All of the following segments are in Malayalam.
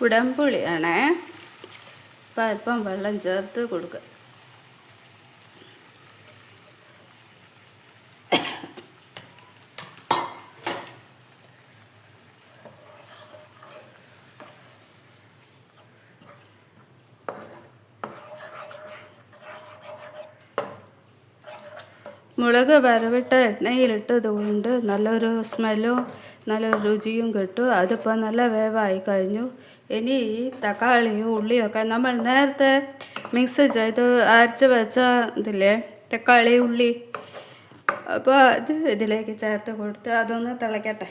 കുടംപുളിയാണേ. അപ്പം അല്പം വെള്ളം ചേർത്ത് കൊടുക്കുക മുളക് വരവിട്ട എണ്ണയിലിട്ടത് കൊണ്ട് നല്ലൊരു സ്മെല്ലും നല്ലൊരു രുചിയും കിട്ടും. അതിപ്പോൾ നല്ല വേവായി കഴിഞ്ഞു. ഇനി ഈ തക്കാളിയും ഉള്ളിയൊക്കെ നമ്മൾ നേരത്തെ മിക്സ് ചെയ്ത് അരച്ച് വെച്ച ഇതില്ലേ തക്കാളി ഉള്ളി അപ്പോൾ അത് ഇതിലേക്ക് ചേർത്ത് കൊടുത്ത് അതൊന്ന് തിളയ്ക്കട്ടെ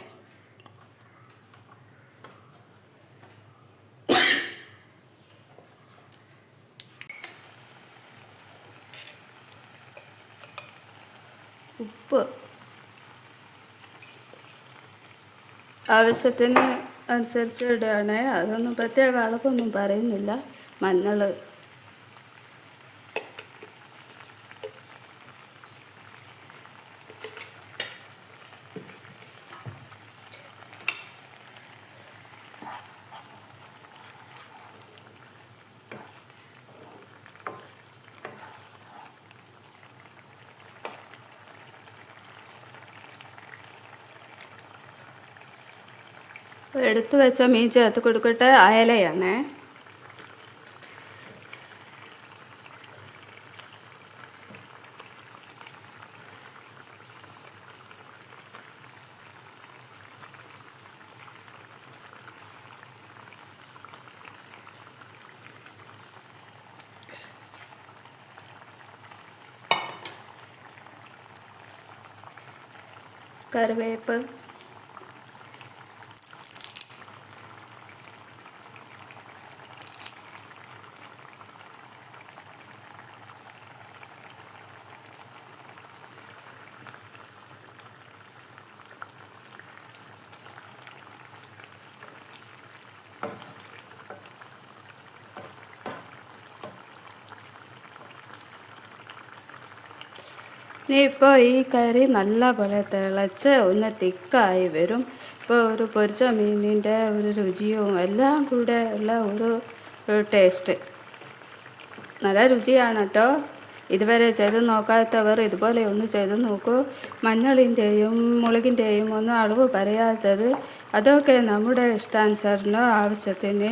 ഉപ്പ്. ആവശ്യത്തിന് അനുസരിച്ച് ഇടുകയാണേ. അതൊന്നും പ്രത്യേക അളവൊന്നും പറയുന്നില്ല. മഞ്ഞൾ എടുത്തു വെച്ച മീൻ ചേർത്ത് കൊടുക്കട്ടെ അയലയാണ്. കറിവേപ്പ്. ഇനി ഇപ്പോൾ ഈ കറി നല്ലപോലെ തിളച്ച് ഒന്ന് തിക്കായി വരും. ഇപ്പോൾ ഒരു പൊരിച്ച മീനിന്റെ ഒരു രുചിയും എല്ലാം കൂടെ ഉള്ള ഒരു ടേസ്റ്റ് നല്ല രുചിയാണ് കേട്ടോ ഇതുവരെ ചെയ്ത് നോക്കാത്തവർ ഇതുപോലെ ഒന്ന് ചെയ്ത് നോക്കൂ. മഞ്ഞളിന്റെയും മുളകിന്റെയും ഒന്നും അളവ് പറയാത്തത് അതൊക്കെ നമ്മുടെ ഇഷ്ടാനുസരണം ആവശ്യത്തിന്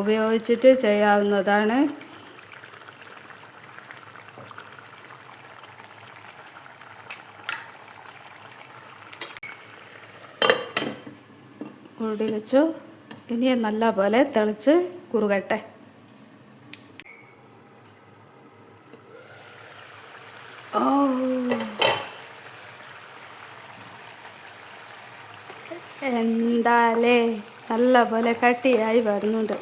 ഉപയോഗിച്ചിട്ട് ചെയ്യാവുന്നതാണ്. മൂടി വെച്ചു. ഇനി നല്ലപോലെ തിളച്ച് കുറുകട്ടെ. ഓ. എന്താലേ? നല്ല പോലെ കട്ടിയായി വരുന്നുണ്ട്.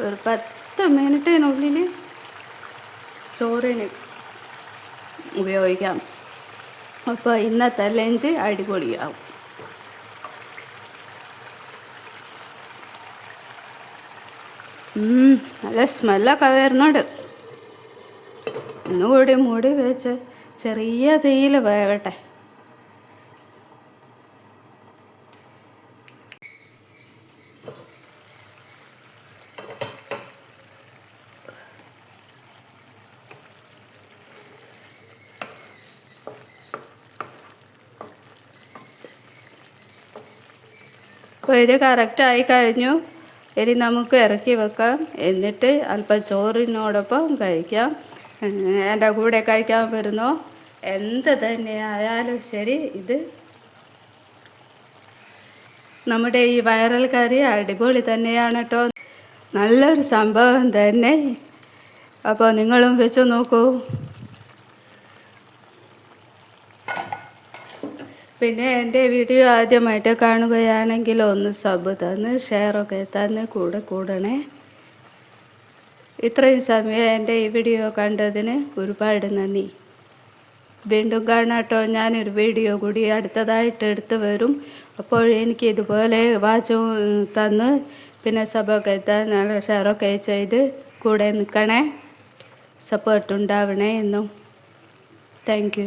ഒരു പത്ത് മിനിറ്റിനുള്ളിൽ ചോറിന് ഉപയോഗിക്കാം. അപ്പോൾ ഇന്നത്തെ ലഞ്ച് അടിപൊളിയാവും. നല്ല സ്മെല്ലൊക്കെ വരുന്നുണ്ട്. ഒന്നുകൂടി മൂടി വെച്ച് ചെറിയ തീയിൽ വേവട്ടെ. അപ്പോൾ ഇത് കറക്റ്റായി കഴിഞ്ഞു. ഇനി നമുക്ക് ഇറക്കി വെക്കാം. എന്നിട്ട് അല്പം ചോറിനോടൊപ്പം കഴിക്കാം. എന്റെ കൂടെ കഴിക്കാൻ വരുന്നോ? എന്ത് തന്നെ ആയാലും ശരി ഇത് നമ്മുടെ ഈ വൈറൽ കറി അടിപൊളി തന്നെയാണ് കേട്ടോ. നല്ലൊരു സംഭവം തന്നെ. അപ്പോൾ നിങ്ങളും വെച്ച് നോക്കൂ. പിന്നെ എന്റെ വീഡിയോ ആദ്യമായിട്ട് കാണുകയാണെങ്കിൽ ഒന്ന് സബ് തന്ന് ഷെയറൊക്കെ തന്ന് കൂടെ കൂടണേ. ഇത്രയും സമയം എന്റെ ഈ വീഡിയോ കണ്ടതിന് ഒരുപാട് നന്ദി. വീണ്ടും കാണാട്ടോ ഞാനൊരു വീഡിയോ കൂടി അടുത്തതായിട്ട് എടുത്തു വരും. അപ്പോൾ എനിക്ക് ഇതുപോലെ വാച്ചും തന്ന് പിന്നെ സബൊക്കെ തന്ന് ഷെയറൊക്കെ ചെയ്ത് കൂടെ നിൽക്കണേ. സപ്പോർട്ട് ഉണ്ടാവണേ എന്നും. താങ്ക്